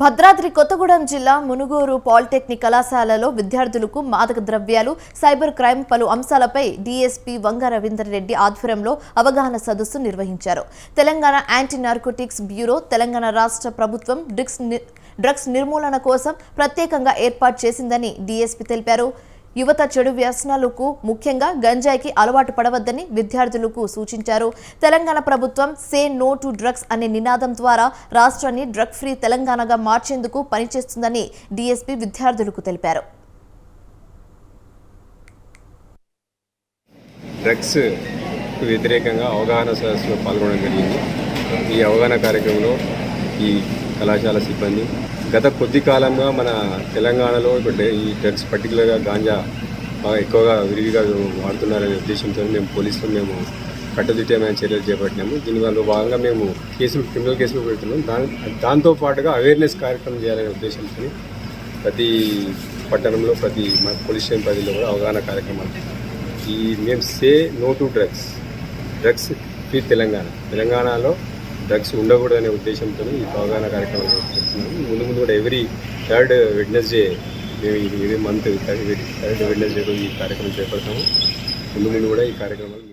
భద్రాద్రి కొత్తగూడెం జిల్లా మునుగోరు పాలిటెక్నిక్ కళాశాలలో విద్యార్థులకు మాదక ద్రవ్యాలు సైబర్ క్రైమ్ పలు అంశాలపై డీఎస్పీ వంగ రవీందర్ రెడ్డి ఆధ్వర్యంలో అవగాహన సదస్సు నిర్వహించారు. Telangana anti narcotics bureau Telangana రాష్ట్ర ప్రభుత్వం డ్రగ్స్ డ్రగ్స్ నిర్మూలన కోసం ప్రత్యేకంగా ఏర్పాటు చేసిందని డీఎస్పీ తెలిపారు. యువత చెడు వ్యసనాలకు ముఖ్యంగా గంజాయికి అలవాటు పడవద్దని విద్యార్థులకు సూచించారు. తెలంగాణ ప్రభుత్వం సే నో టు డ్రగ్స్ అనే నినాదం ద్వారా రాష్ట్రాన్ని డ్రగ్ ఫ్రీ తెలంగాణగా మార్చేందుకు పనిచేస్తుందని డీఎస్పీ విద్యార్థులకు తెలిపారు. డ్రగ్స్ వ్యతిరేకంగా అవగాహన సదస్సులో పాల్గొనడం జరిగింది. ఈ అవగాహన కార్యక్రమంలో ఈ కళాశాల సిబ్బంది. గత కొద్ది కాలంగా మన తెలంగాణలో ఇప్పుడు ఈ డ్రగ్స్ పర్టికులర్గా గాంజా బాగా ఎక్కువగా విరివిగా వాడుతున్నారనే ఉద్దేశంతో మేము పోలీసులు మేము కట్టుదిట్టమైన చర్యలు చేపట్టినాము. దీనివల్ల భాగంగా మేము కేసులు క్రిమినల్ కేసులు పెడుతున్నాం. దాని దాంతో పాటుగా అవేర్నెస్ కార్యక్రమం చేయాలనే ఉద్దేశంతో ప్రతి పట్టణంలో ప్రతి మన పోలీస్ స్టేషన్ పరిధిలో కూడా అవగాహన కార్యక్రమాలు. ఈ మేము say no to drugs drugs free Telangana. తెలంగాణలో డ్రగ్స్ ఉండకూడదనే ఉద్దేశంతో ఈ అవగాహన కార్యక్రమం చేస్తున్నాము ముందు ముందు కూడా ఎవ్రీ థర్డ్ వెడ్నెస్డే మేము ఇది మంత్ థర్డ్ వెడ్నెస్డే ఈ కార్యక్రమం చేపడతాము. ముందు ముందు కూడా ఈ కార్యక్రమాలు